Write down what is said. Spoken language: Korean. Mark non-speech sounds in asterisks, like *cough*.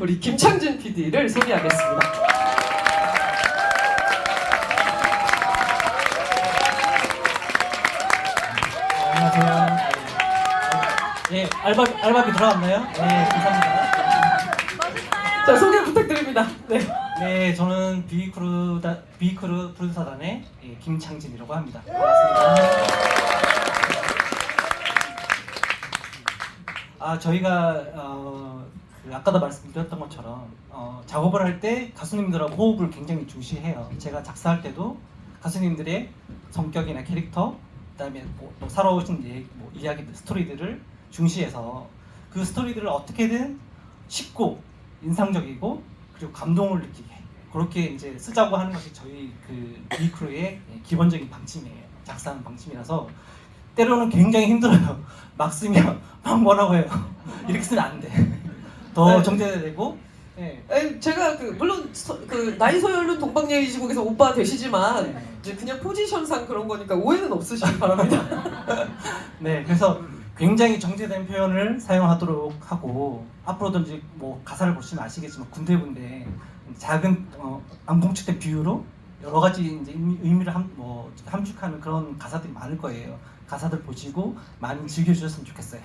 우리 김창진 PD를 소개하겠습니다. 안녕하세요. 예, 알바 알바비 들어왔나요? 네, 감사합니다. 자 소개 부탁드립니다. 네. 네, 저는 비크루다 비크루 프로듀서단의 예, 김창진이라고 합니다. 반갑습니다. 아, 저희가 어, 그 아까도 말씀드렸던 것처럼 어, 작업을 할 때 가수님들하고 호흡을 굉장히 중시해요. 제가 작사할 때도 가수님들의 성격이나 캐릭터, 그다음에 뭐, 뭐 살아오신 예, 뭐 이야기들, 스토리들을 중시해서 그 스토리들을 어떻게든 쉽고 인상적이고 그리고 감동을 느끼게 그렇게 이제 쓰자고 하는 것이 저희 그 비크루의 기본적인 방침이에요. 작사하는 방침이라서 때로는 굉장히 힘들어요. *laughs* 막 쓰면 막 뭐라고 해요. *laughs* 이렇게 쓰면 안 돼. 더 네. 정제되고 예. 아니, 제가 그 물론 서- 그 나이 소열은 동방예의지국에서 오빠 되시지만 네. 이제 그냥 포지션상 그런 거니까 오해는 없으시기 바랍니다. *laughs* 네, 그래서 굉장히 정제된 표현을 사용하도록 하고 앞으로도 이제 뭐 가사를 보시면 아시겠지만 군데군데 작은 어, 앙봉축된 비유로 여러 가지 이제 의미- 의미를 함, 뭐 함축하는 그런 가사들이 많을 거예요. 가사들 보시고 많이 즐겨주셨으면 좋겠어요.